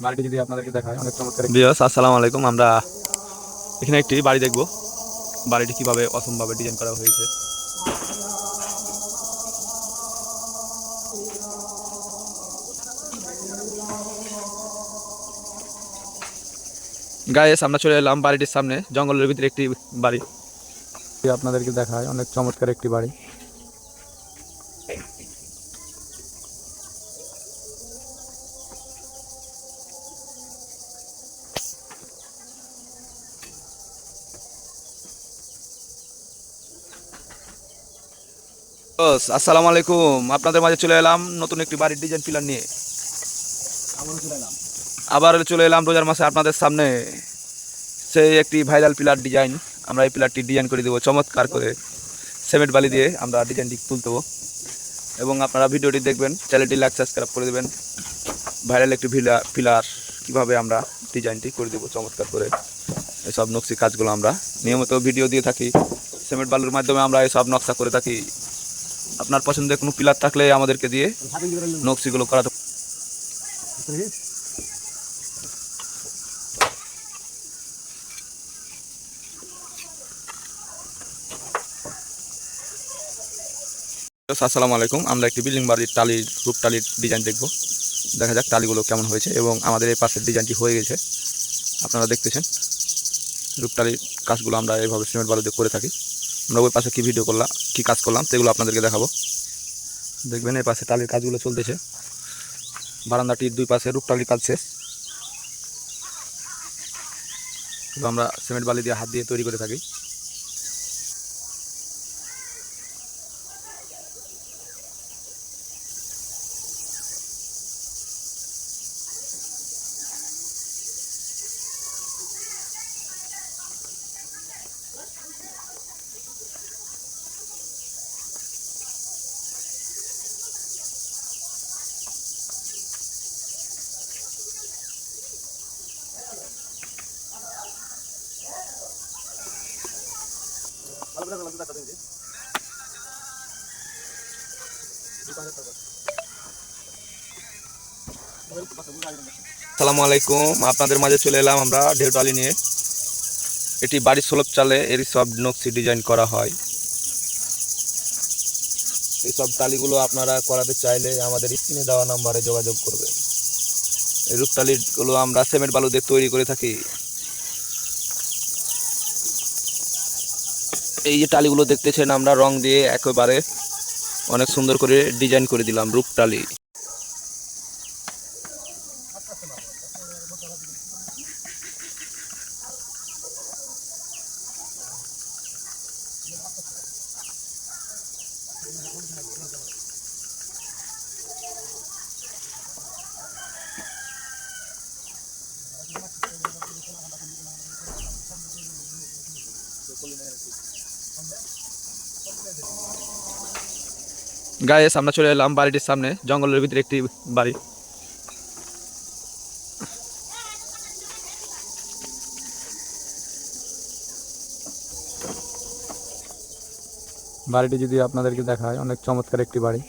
বাড়িটি যদি আপনাদেরকে দেখায় অনেক চমৎকার একটি- আসসালামু আলাইকুম। আমরা এখানে একটি বাড়ি দেখব। বাড়িটি কীভাবে অসমভাবে ডিজাইন করা হয়েছে। গায়েস আমরা চলে এলাম বাড়িটির সামনে জঙ্গলের ভিতরে একটি বাড়ি। আপনাদেরকে দেখায় অনেক চমৎকার একটি বাড়ি। আসসালামু আলাইকুম। আপনাদের মাঝে চলে এলাম নতুন একটি বাড়ির ডিজাইন পিলার নিয়ে। আবার চলে এলাম। রোজার মাসে আপনাদের সামনে। সেই একটি ভাইরাল পিলার ডিজাইন আমরা এই পিলারটি ডিজাইন করে দেবো চমৎকার করে। সিমেন্ট বালি দিয়ে আমরা ডিজাইনটি তুলতে এবং আপনারা ভিডিওটি দেখবেন চ্যানেলটি লাইক সাবস্ক্রাইব করে দেবেন। ভাইরাল একটি ভিলা পিলার কীভাবে আমরা ডিজাইনটি করে দেবো চমৎকার করে। এসব নকশি কাজগুলো আমরা নিয়মিত ভিডিও দিয়ে থাকি। সিমেন্ট বালুর মাধ্যমে আমরা এসব নকশা করে থাকি। আপনার পছন্দের কোনো পিলার থাকলে আমাদেরকে দিয়ে নকশিগুলো করাতে আসসালামু আলাইকুম, আমরা একটি বিল্ডিং বাড়ির টালির রূপ টালির ডিজাইন দেখব। দেখা যাক টালিগুলো কেমন হয়েছে এবং আমাদের এই পাশের ডিজাইনটি হয়ে গেছে। আপনারা দেখতেছেন রূপটালির কাজগুলো আমরা এইভাবে সিমেন্ট বালু দিয়ে করে থাকি। আমরা ওই পাশে কী ভিডিও করলাম কী কাজ করলাম, সেগুলো আপনাদেরকে দেখাবো। দেখবেন এই পাশে টালির কাজগুলো চলতেছে। বারান্দাটির দুই পাশে রূপটালির কাজ শেষ। আমরা সিমেন্ট বালি দিয়ে হাত দিয়ে তৈরি করে থাকি। সালামু আলাইকুম আপনাদের মাঝে চলে এলাম আমরা ঢেউ টালি নিয়ে। এটি বাড়ির স্লোপ চালে এর সব নকশি ডিজাইন করা হয়। এই সব টালিগুলো আপনারা করাতে চাইলে আমাদের স্ক্রিনে দেওয়া নাম্বারে যোগাযোগ করবেন। এই রূপটালিগুলো আমরা সিমেন্ট বালু দিয়ে তৈরি করে থাকি। এই যে টালিগুলো দেখতেছেন, আমরা রং দিয়ে একেবারে অনেক সুন্দর করে ডিজাইন করে দিলাম রূপ রূপটালি গায়েস আমরা চলে এলাম বাড়িটির সামনে, জঙ্গলের ভিতরে একটি বাড়ি। বাড়িটি যদি আপনাদেরকে দেখায়, অনেক চমৎকার একটি বাড়ি।